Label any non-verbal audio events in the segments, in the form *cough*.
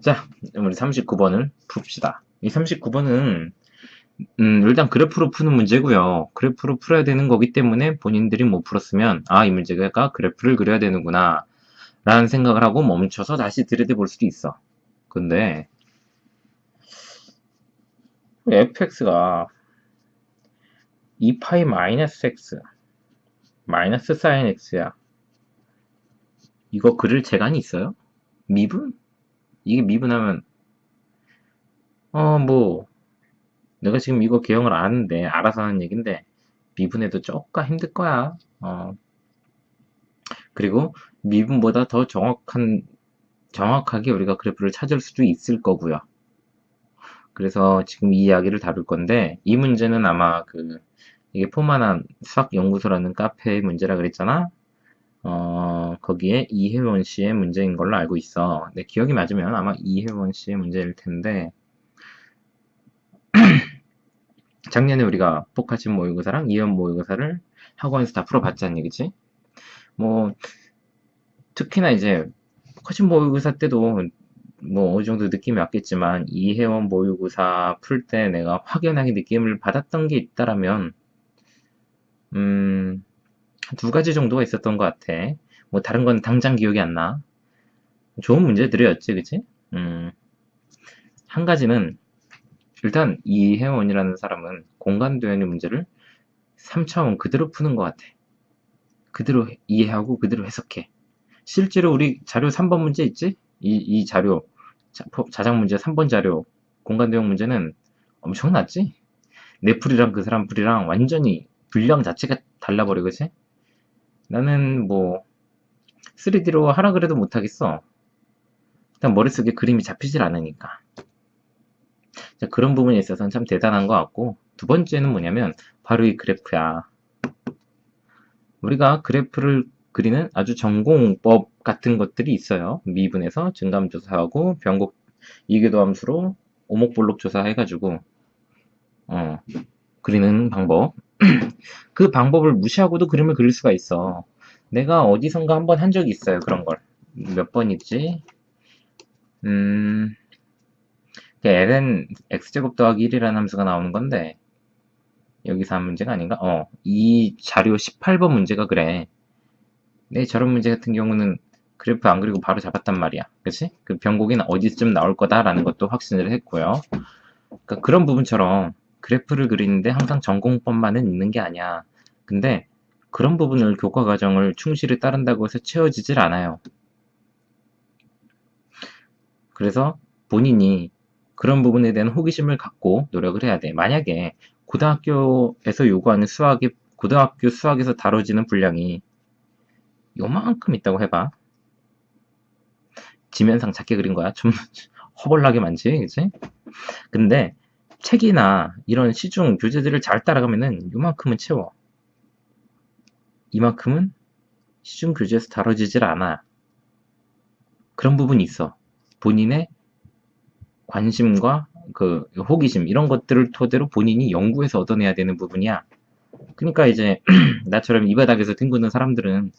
자, 우리 39번을 풉시다. 이 39번은 음, 일단 그래프로 푸는 문제고요. 그래프로 풀어야 되는 거기 때문에 본인들이 못 풀었으면 아, 이 문제가 그래프를 그려야 되는구나 라는 생각을 하고 멈춰서 다시 들여다볼 수도 있어. 근데 fx가 2파이 마이너스 x 마이너스 사인 x야. 이거 그릴 재간이 있어요? 미분? 이게 미분하면 어 뭐 내가 지금 이거 개형을 아는데 알아서 하는 얘긴데 미분해도 쪼까 힘들 거야. 어 그리고 미분보다 더 정확한 정확하게 우리가 그래프를 찾을 수도 있을 거고요. 그래서 지금 이 이야기를 다룰 건데 이 문제는 아마 그 이게 포만한 수학연구소라는 카페의 문제라 그랬잖아. 어, 거기에 이혜원 씨의 문제인 걸로 알고 있어. 내 기억이 맞으면 아마 이혜원 씨의 문제일 텐데, *clears throat* 작년에 우리가 포카친 모의고사랑 이연 모의고사를 학원에서 다 풀어봤잖니, 그치? 뭐, 특히나 이제, 포카친 모의고사 때도 뭐 어느 정도 느낌이 왔겠지만, 이혜원 모의고사 풀 때 내가 확연하게 느낌을 받았던 게 있다라면, 음, 두 가지 정도가 있었던 것 같아. 뭐 다른 건 당장 기억이 안 나. 좋은 문제들이었지, 그치? 음, 한 가지는 일단 이혜원이라는 사람은 공간 도형의 문제를 3차원 그대로 푸는 것 같아. 그대로 이해하고 그대로 해석해. 실제로 우리 자료 3번 문제 있지? 이, 이 자료, 자, 자작 문제 3번 자료, 공간 도형 문제는 엄청났지? 내 풀이랑 그 사람 풀이랑 완전히 분량 자체가 달라버려, 그치? 나는 뭐 3D로 하라 그래도 못하겠어. 일단 머릿속에 그림이 잡히질 않으니까. 자, 그런 부분에 있어서는 참 대단한 것 같고 두 번째는 뭐냐면 바로 이 그래프야. 우리가 그래프를 그리는 아주 전공법 같은 것들이 있어요. 미분에서 증감 조사하고 변곡 이궤도 함수로 오목볼록 조사해가지고 어, 그리는 방법. *clears throat* 그 방법을 무시하고도 그림을 그릴 수가 있어. 내가 어디선가 한 번 한 적이 있어요. 그런 걸. 몇 번이지? 음, ln x제곱 더하기 1이라는 함수가 나오는 건데, 여기서 한 문제가 아닌가? 어, 이 자료 18번 문제가 그래. 네, 저런 문제 같은 경우는 그래프 안 그리고 바로 잡았단 말이야. 그치? 그 변곡이 어디쯤 나올 거다라는 것도 확신을 했고요. 그러니까 그런 부분처럼 그래프를 그리는데 항상 전공법만은 있는 게 아니야. 근데 그런 부분을 교과 과정을 충실히 따른다고 해서 채워지질 않아요. 그래서 본인이 그런 부분에 대한 호기심을 갖고 노력을 해야 돼. 만약에 고등학교에서 요구하는 수학이 고등학교 수학에서 다뤄지는 분량이 요만큼 있다고 해봐. 지면상 작게 그린 거야. 좀 *laughs* 허벌나게 많지, 그치? 근데 책이나 이런 시중 교재들을 잘 따라가면은 이만큼은 채워. 이만큼은 시중 교재에서 다뤄지질 않아. 그런 부분이 있어. 본인의 관심과 그 호기심 이런 것들을 토대로 본인이 연구해서 얻어내야 되는 부분이야. 그러니까 이제 *clears throat* 나처럼 이 바닥에서 뒹구는 사람들은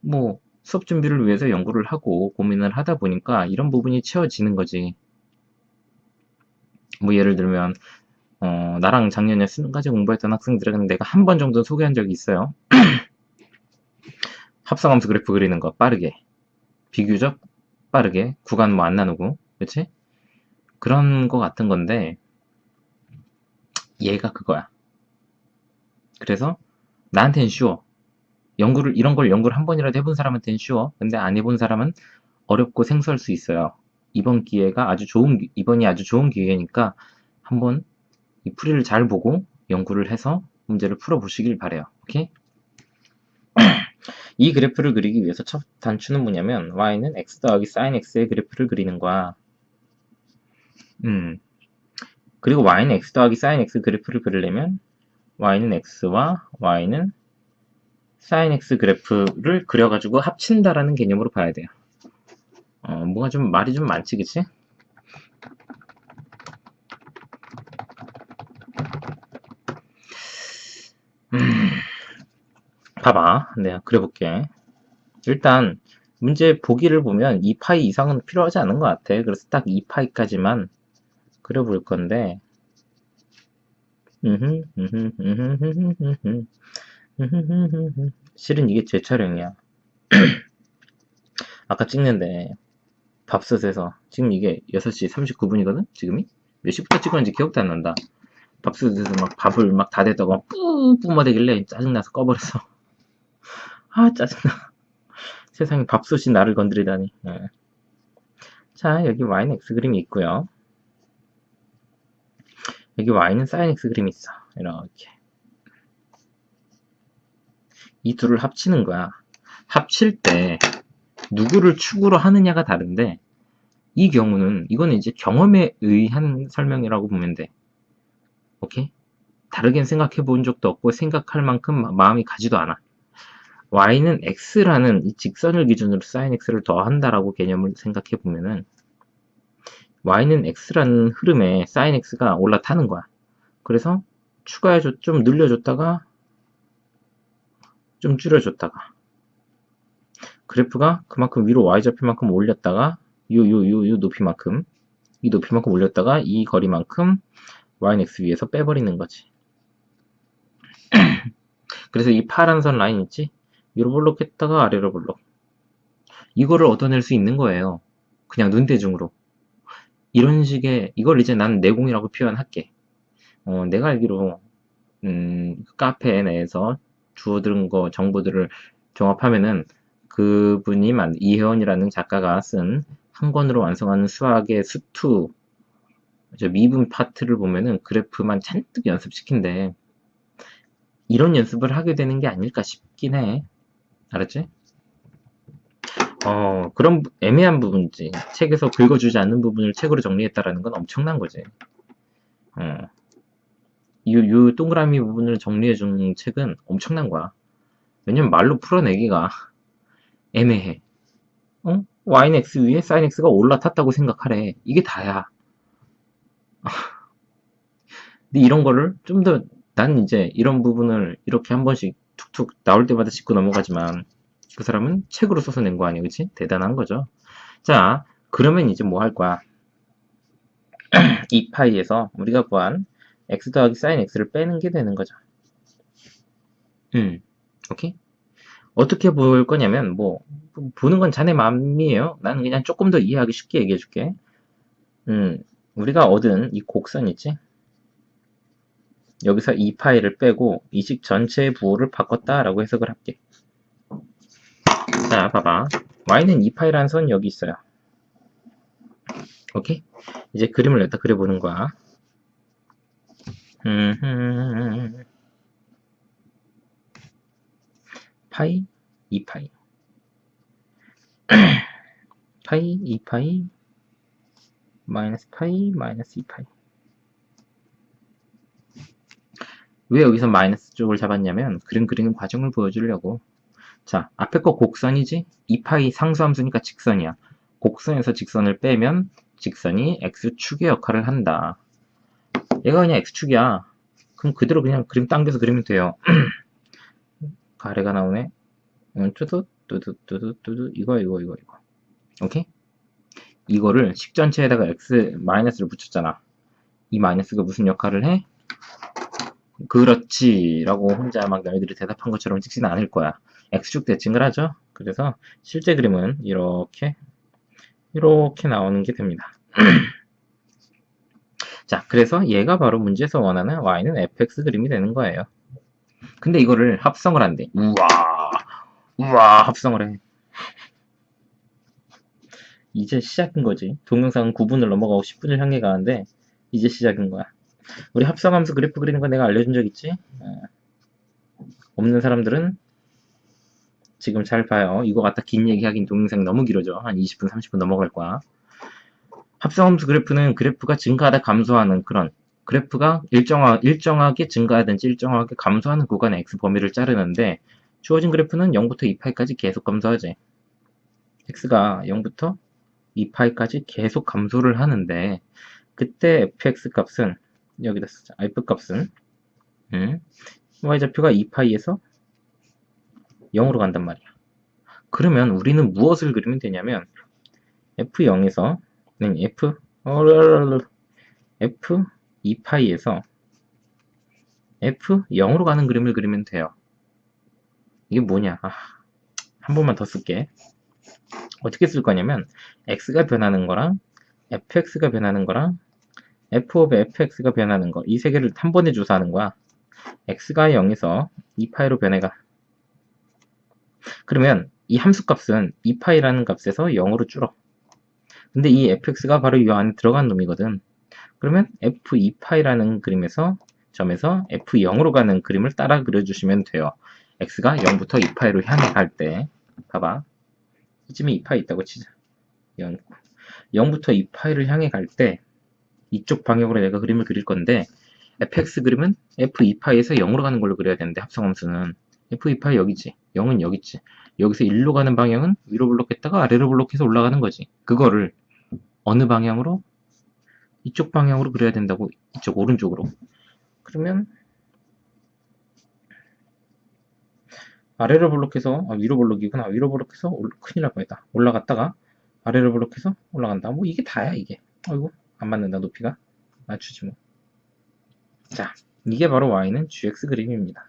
뭐 수업 준비를 위해서 연구를 하고 고민을 하다 보니까 이런 부분이 채워지는 거지. 뭐 예를 들면 어, 나랑 작년에 수능까지 공부했던 학생들은 내가 한 번 정도 소개한 적이 있어요. *clears throat* 합성함수 그래프 그리는 거 빠르게 비교적 빠르게 구간 뭐 안 나누고 그치? 그런 거 같은 건데 얘가 그거야. 그래서 나한테는 쉬워. 연구를 이런 걸 연구를 한 번이라도 해본 사람한테는 쉬워. 근데 안 해본 사람은 어렵고 생소할 수 있어요. 이번 기회가 아주 좋은 이번이 아주 좋은 기회니까 한번 이 풀이를 잘 보고 연구를 해서 문제를 풀어 보시길 바래요. 오케이? *clears throat* 이 그래프를 그리기 위해서 첫 단추는 뭐냐면 y는 x 더하기 sin x의 그래프를 그리는 거야. 음. 그리고 y는 x 더하기 sin x 그래프를 그리려면 y는 x와 y는 sin x 그래프를 그려가지고 합친다라는 개념으로 봐야 돼요. 어, 뭐가 좀 말이 좀 많지, 그치? 음, 봐봐. 내가 그려볼게. 일단, 문제 보기를 보면 2파이 이상은 필요하지 않은 것 같아. 그래서 딱 2파이까지만 그려볼 건데 실은 이게 제 촬영이야. *clears throat* 아까 찍는데 밥솥에서 지금 이게 6시 39분이거든? 지금이? 몇 시부터 찍었는지 기억도 안 난다. 밥솥에서 막 밥을 막 다 됐다가 뿌뿌마대길래 짜증나서 꺼버렸어. *laughs* 아 짜증나. *laughs* 세상에 밥솥이 나를 건드리다니. 네. 자 여기 와인 X 그림이 있고요. 여기 Y는 사인 X 그림이 있어. 이렇게. 이 둘을 합치는 거야. 합칠 때 누구를 축으로 하느냐가 다른데 이 경우는 이거는 이제 경험에 의한 설명이라고 보면 돼. 오케이? 다르게 생각해 본 적도 없고 생각할 만큼 마음이 가지도 않아. y는 x라는 이 직선을 기준으로 sin x를 더한다라고 개념을 생각해 보면은 y는 x라는 흐름에 sin x가 올라타는 거야. 그래서 추가해줬, 좀 늘려줬다가 좀 줄여줬다가 그래프가 그만큼 위로 y좌표만큼 올렸다가 요요요 요 높이만큼 이 높이만큼 올렸다가 이 거리만큼 y는 x 위에서 빼버리는 거지. *clears throat* 그래서 이 파란 선 라인 있지? 위로 볼록 했다가 아래로 볼록. 이거를 얻어낼 수 있는 거예요. 그냥 눈대중으로. 이런 식의 이걸 이제 난 내공이라고 표현할게. 어, 내가 알기로 음, 카페 내에서 주어들은 거 정보들을 종합하면은 그분이 만 이혜원이라는 작가가 쓴 한 권으로 완성하는 수학의 수투 저 미분 파트를 보면은 그래프만 잔뜩 연습시킨대. 이런 연습을 하게 되는 게 아닐까 싶긴 해. 알았지? 어, 그런 애매한 부분이지. 책에서 긁어주지 않는 부분을 책으로 정리했다라는 건 엄청난 거지. 어. 이, 이 동그라미 부분을 정리해준 책은 엄청난 거야. 왜냐면 말로 풀어내기가 애매해. 어? Y는 x 위에 sin x가 올라탔다고 생각하래. 이게 다야. 근데 이런 거를 좀 더, 난 이제 이런 부분을 이렇게 한 번씩 툭툭 나올 때마다 짚고 넘어가지만 그 사람은 책으로 써서 낸 거 아니야, 그치? 대단한 거죠. 자, 그러면 이제 뭐 할 거야? *clears throat* 이 파이에서 우리가 구한 x 더하기 sin x를 빼는 게 되는 거죠. 음, 오케이? 어떻게 볼 거냐면, 뭐, 보는 건 자네 마음이에요. 나는 그냥 조금 더 이해하기 쉽게 얘기해 줄게. 음, 우리가 얻은 이 곡선 있지? 여기서 이 파일을 빼고 이 식 전체의 부호를 바꿨다라고 해석을 할게. 자, 봐봐. y는 이 파이라는 선 여기 있어요. 오케이? 이제 그림을 냈다 그려보는 거야. 음, 파이, 2파이. 파이, 2파이, 마이너스 파이, 마이너스 2파이. 왜 여기서 마이너스 쪽을 잡았냐면 그림 그리는 과정을 보여주려고. 자 앞에 거 곡선이지? 2파이 상수함수니까 직선이야. 곡선에서 직선을 빼면 직선이 x축의 역할을 한다. 얘가 그냥 x축이야. 그럼 그대로 그냥 그림 당겨서 그리면 돼요 *clears throat* 가래가 나오네. 뚜두 뚜두 뚜두 뚜두. 이거 이거 이거 이거. 오케이? 이거를 식 전체에다가 x 마이너스를 붙였잖아. 이 마이너스가 무슨 역할을 해? 그렇지 라고 혼자 막 너희들이 대답한 것처럼 찍지는 않을 거야. x축 대칭을 하죠. 그래서 실제 그림은 이렇게 이렇게 나오는 게 됩니다. *clears throat* 자 그래서 얘가 바로 문제에서 원하는 y는 fx 그림이 되는 거예요 근데 이거를 합성을 한대 우와 우와 합성을 해 이제 시작인 거지 동영상은 9분을 넘어가고 10분을 향해 가는데 이제 시작인 거야 우리 합성함수 그래프 그리는 거 내가 알려준 적 있지? 어. 없는 사람들은 지금 잘 봐요. 이거 갖다 긴 얘기 하긴 동영상 너무 길어져. 한 20분, 30분 넘어갈 거야. 합성함수 그래프는 그래프가 증가하다 감소하는 그런 그래프가 일정하, 일정하게 증가하든지 일정하게 감소하는 구간의 x 범위를 자르는데 주어진 그래프는 0부터 2파이까지 계속 감소하지. x가 0부터 2파이까지 계속 감소를 하는데 그때 fx 값은 여기다 쓰자. f 값은 음, y좌표가 2파이에서 0으로 간단 말이야. 그러면 우리는 무엇을 그리면 되냐면 f0에서 f f 2파이에서 f0으로 가는 그림을 그리면 돼요. 이게 뭐냐? 아, 한 번만 더 쓸게. 어떻게 쓸 거냐면 x가 변하는 거랑 fx가 변하는 거랑 f of fx가 변하는 거 이 세 개를 한 번에 조사하는 거야. x가 0에서 2파이로 변해가. 그러면 이 함수값은 2파이라는 값에서 0으로 줄어. 근데 이 fx가 바로 이 안에 들어간 놈이거든. 그러면 f2파이라는 그림에서 점에서 f0으로 가는 그림을 따라 그려주시면 돼요. x가 0부터 2파이로 향해 갈 때, 봐봐. 이쯤에 2파이 있다고 치자. 0, 0부터 2파이를 향해 갈 때, 이쪽 방향으로 내가 그림을 그릴 건데, fx 그림은 f2파이에서 0으로 가는 걸로 그려야 되는데, 합성함수는. f2파이 여기지. 0은 여기지. 여기서 1로 가는 방향은 위로 블록했다가 아래로 블록해서 올라가는 거지. 그거를 어느 방향으로? 이쪽 방향으로 그려야 된다고. 이쪽 오른쪽으로. 그러면 아래로 블록해서 아, 위로 블록이구나. 위로 블록해서 올, 큰일 날 뻔했다. 올라갔다가 아래로 블록해서 올라간다. 뭐 이게 다야 이게. 어이구 안 맞는다 높이가. 맞추지 뭐자 이게 바로 y는 gx 그림입니다.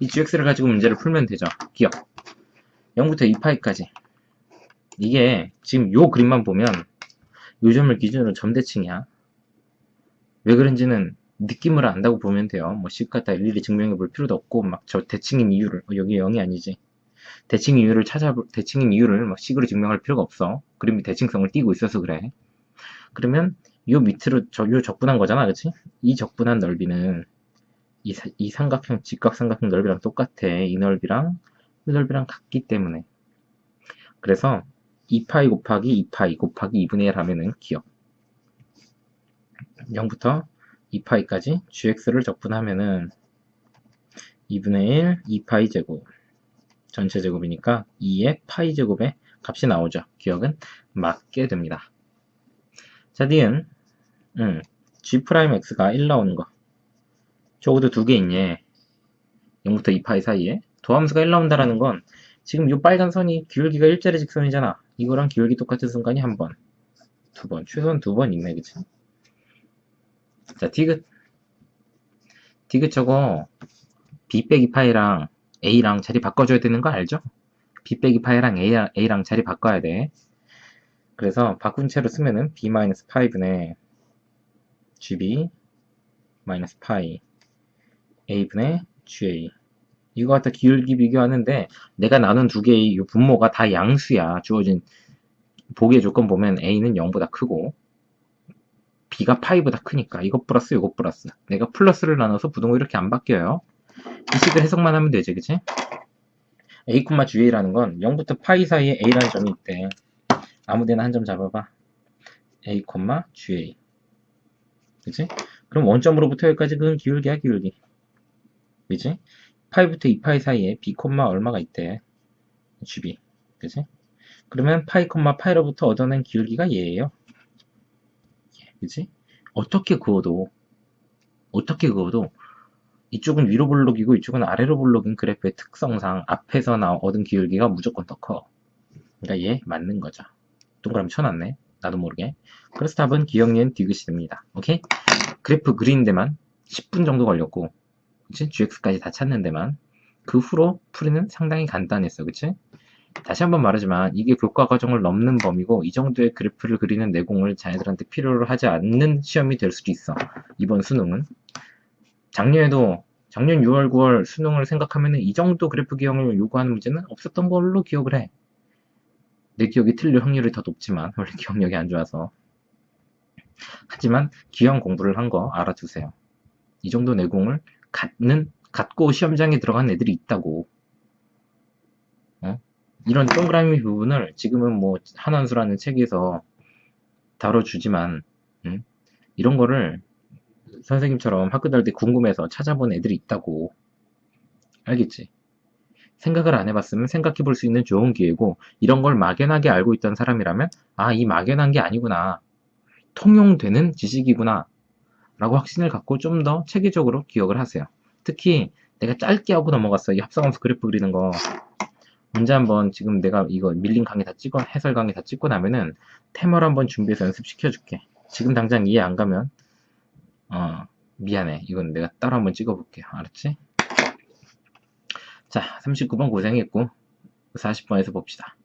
이 gx를 가지고 문제를 풀면 되죠. 기억. 0부터 2파이까지. 이게 지금 요 그림만 보면 요 점을 기준으로 점대칭이야 왜 그런지는 느낌을 안다고 보면 돼요. 뭐식 갖다 일일이 증명해 볼 필요도 없고 막 저 대칭인 이유를 어, 여기 0이 아니지. 대칭 이유를 찾아 대칭인 이유를 막 식으로 증명할 필요가 없어. 그림이 대칭성을 띠고 있어서 그래. 그러면 요 밑으로 저 요 적분한 거잖아, 그렇지? 이 적분한 넓이는 이, 이 삼각형 직각삼각형 넓이랑 똑같아. 이 넓이랑 이 넓이랑 같기 때문에. 그래서 2파이 곱하기 2파이 곱하기 2분의 1 하면은 기억. 0부터 2파이까지 gx를 적분하면은 2분의 1, 2파이 제곱 전체 제곱이니까 2의 파이 제곱의 값이 나오죠. 기억은 맞게 됩니다. 자, 니은 음, g'x가 1 나오는 거 적어도 두 개 있니 0부터 2파이 사이에 도함수가 1 나온다라는 건 지금 이 빨간 선이 기울기가 일자리 직선이잖아. 이거랑 기울기 똑같은 순간이 한 번, 두 번, 최소한 두 번 있네, 그치? 자, 디귿. 디귿 저거 B 빼기 파이랑 A랑 자리 바꿔줘야 되는 거 알죠? B 빼기 파이랑 A랑, A랑 자리 바꿔야 돼. 그래서 바꾼 채로 쓰면은 B-5분의 GB 마이너스 파이 A분의 GA 이거 갖다 기울기 비교하는데 내가 나눈 두 개의 이 분모가 다 양수야. 주어진 보기의 조건 보면 A는 0보다 크고 b가 파이보다 크니까 이것 플러스 이것 플러스. 내가 플러스를 나눠서 부동호 이렇게 안 바뀌어요. 이 식을 해석만 하면 되지 그치? a, ga라는 건 0부터 파이 사이에 a라는 점이 있대. 아무데나 한 점 잡아봐. A, ga 그치? 그럼 원점으로부터 여기까지 그건 기울기야 기울기. 그치? 파이부터 2파이 사이에 b, 얼마가 있대 gb 그치? 그러면 파이, 파이로부터 얻어낸 기울기가 얘예요 그치? 어떻게 그어도 어떻게 그어도 이쪽은 위로 블록이고 이쪽은 아래로 블록인 그래프의 특성상 앞에서 나 얻은 기울기가 무조건 더 커. 그러니까 얘 맞는 거죠. 동그라미 쳐놨네. 나도 모르게. 그래서 답은 기억니은 디귿이 됩니다. 오케이? 그래프 그리는 데만 10분 정도 걸렸고 그치? GX까지 다 찾는 데만 그 후로 풀이는 상당히 간단했어. 그치? 다시 한번 말하지만 이게 교과 과정을 넘는 범위고 이 정도의 그래프를 그리는 내공을 자녀들한테 필요로 하지 않는 시험이 될 수도 있어. 이번 수능은. 작년에도 작년 6월, 9월 수능을 생각하면 이 정도 그래프 기억을 요구하는 문제는 없었던 걸로 기억을 해. 내 기억이 틀릴 확률이 더 높지만 *laughs* 원래 기억력이 안 좋아서. 하지만 기형 공부를 한 거 알아두세요. 이 정도 내공을 갖는 갖고 시험장에 들어간 애들이 있다고. 이런 동그라미 부분을 지금은 뭐 한한수라는 책에서 다뤄주지만 음? 이런 거를 선생님처럼 학교 다닐 때 궁금해서 찾아본 애들이 있다고 알겠지? 생각을 안 해봤으면 생각해 볼 수 있는 좋은 기회고 이런 걸 막연하게 알고 있던 사람이라면 아 이 막연한 게 아니구나 통용되는 지식이구나 라고 확신을 갖고 좀 더 체계적으로 기억을 하세요 특히 내가 짧게 하고 넘어갔어 이 합성함수 그래프 그리는 거 문제 한번 지금 내가 이거 밀린 강의 다 찍어 해설 강의 다 찍고 나면은 테마를 한번 준비해서 연습시켜 줄게. 지금 당장 이해 안 가면 어 미안해. 이건 내가 따로 한번 찍어 볼게. 알았지? 자, 39번 고생했고 40번에서 봅시다.